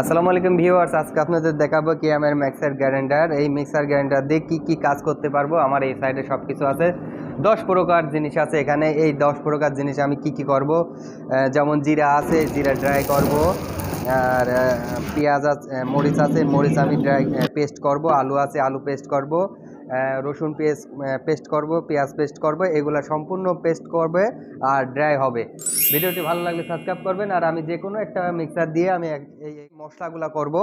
আসসালামু আলাইকুম ভিউয়ার্স, আজকে আপনাদের দেখাবো কি আমার মিক্সার গ্যারেন্ডার এই মিক্সার গ্যারেন্ডার দিয়ে কী কী কাজ করতে পারব? আমার এই সাইডে সব কিছু আছে। দশ প্রকার জিনিস আছে এখানে। এই দশ প্রকার জিনিস আমি কি কি করব? যেমন জিরা আছে, জিরা ড্রাই করব। আর পেঁয়াজ আছে, মরিচ আছে, মরিচ আমি ড্রাই পেস্ট করব। আলু আছে, আলু পেস্ট করব। রসুন পেস্ট পেস্ট করব, পেঁয়াজ পেস্ট করব, এগুলো সম্পূর্ণ পেস্ট করবে আর ড্রাই হবে। ভিডিওটি ভালো লাগলে সাবস্ক্রাইব করবেন আর আমি যে কোনো একটা মিক্সার দিয়ে আমি এই মশলাগুলো করব।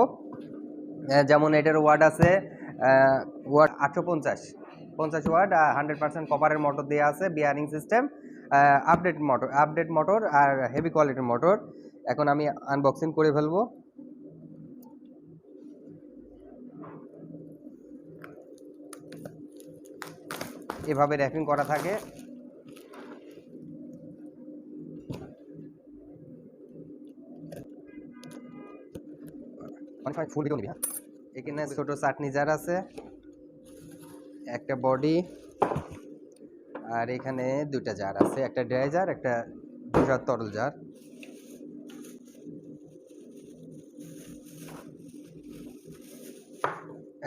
যেমন এটার ওয়ার্ড আছে ওয়ার্ড আটশো পঞ্চাশ। পঞ্চাশ ওয়ার্ড হান্ড্রেড পার্সেন্ট কপারের মোটর দেওয়া আছে bearing system update motor update motor আর হেভি কোয়ালিটির মোটর এখন আমি আনবক্সিং করে ফেলব। এভাবে র্যাপিং করা থাকে। হ্যাঁ? এখানে ছোট চাটনি জার আছে, একটা বডি আর এখানে দুটা জার আছে, একটা ড্রাই জার একটা ধোসার তরল জার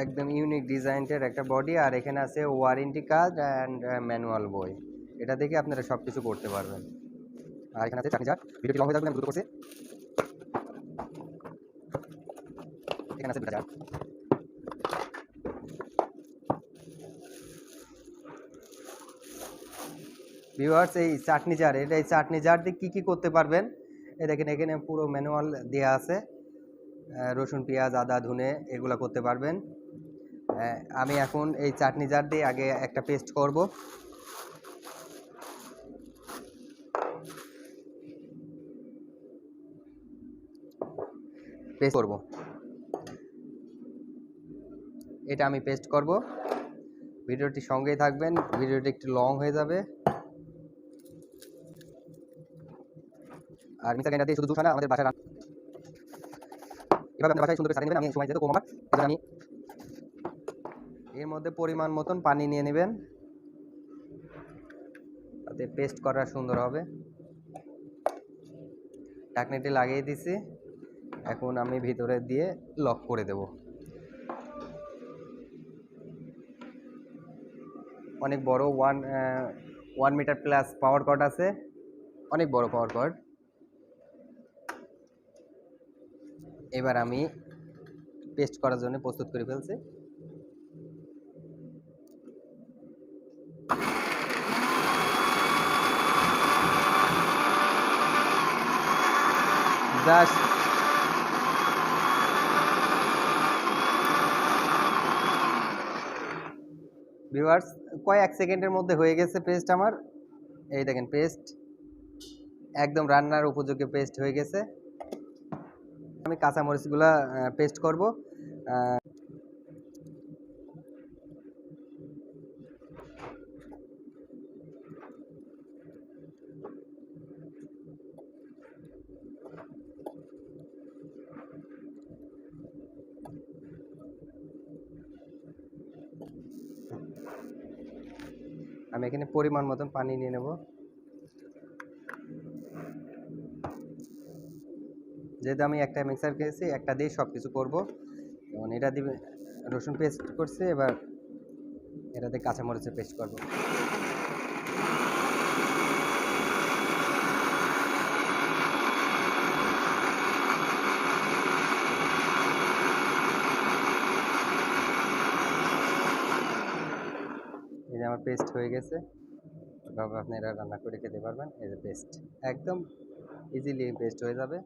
একদম ইউনিক ডিজাইনের একটা বডি আর এখানে আছে ওয়ারেন্টি কার্ড অ্যান্ড ম্যানুয়াল বই। এটা দেখে আপনারা সব কিছু করতে পারবেন। আর এখানে আছে চাটনি ভিডিওটি লং হয়ে দ্রুত এখানে আছে দুটা ভিউয়ার্স এই চাটনি জার এটা এই চাটনি জার দিয়ে কী কী করতে পারবেন? এ দেখেন, এখানে পুরো ম্যানুয়াল দেওয়া আছে। রসুন, পেঁয়াজ, আদা, ধুনে, এগুলো করতে পারবেন। আমি এখন এই চাটনি জার দিয়ে আগে একটা পেস্ট করব। পেস্ট করব। এটা আমি পেস্ট করব। ভিডিওটি সঙ্গেই থাকবেন, ভিডিওটি একটু লং হয়ে যাবে। আর মিক্সার গ্রাইন্ডার দিয়ে শুধু দুধ হয় না, আমাদের বাসায় এভাবে আপনার বাসায় সুন্দর করে সাজিয়ে নেবেন, আমি সময় যেতে কম আমার আমি এর মধ্যে পরিমাণ মতন পানি নিয়ে নেবেন। তাতে পেস্ট করা সুন্দর হবে। ঢাকনিটি লাগিয়ে দিছি। এখন আমি ভিতরে দিয়ে লক করে দেব। অনেক বড় one one meter plus power cord আছে। অনেক বড় পাওয়ার কর্ড এবার আমি পেস্ট করার জন্য প্রস্তুত করে ফেলছি। জাস্ট ভিউয়ার্স কয়েক সেকেন্ডের মধ্যে হয়ে গেছে পেস্ট আমার। এই দেখেন পেস্ট একদম রান্নার উপযোগী পেস্ট হয়ে গেছে। আমি কাঁচামরিচগুলো পেস্ট করব। আমি এখানে পরিমাণ মতন পানি নিয়ে নেব। যেহেতু আমি একটা মিক্সার খেয়েছি, একটা দিয়ে সব কিছু করব। যেমন এটা দিয়ে রসুন পেস্ট করছে, এবার এটাতে কাঁচামরিচের পেস্ট করব। আমার পেস্ট হয়ে গেছে। এভাবে আপনি এটা রান্না করে খেতে পারবেন, এই যে পেস্ট একদম ইজিলি পেস্ট হয়ে যাবে।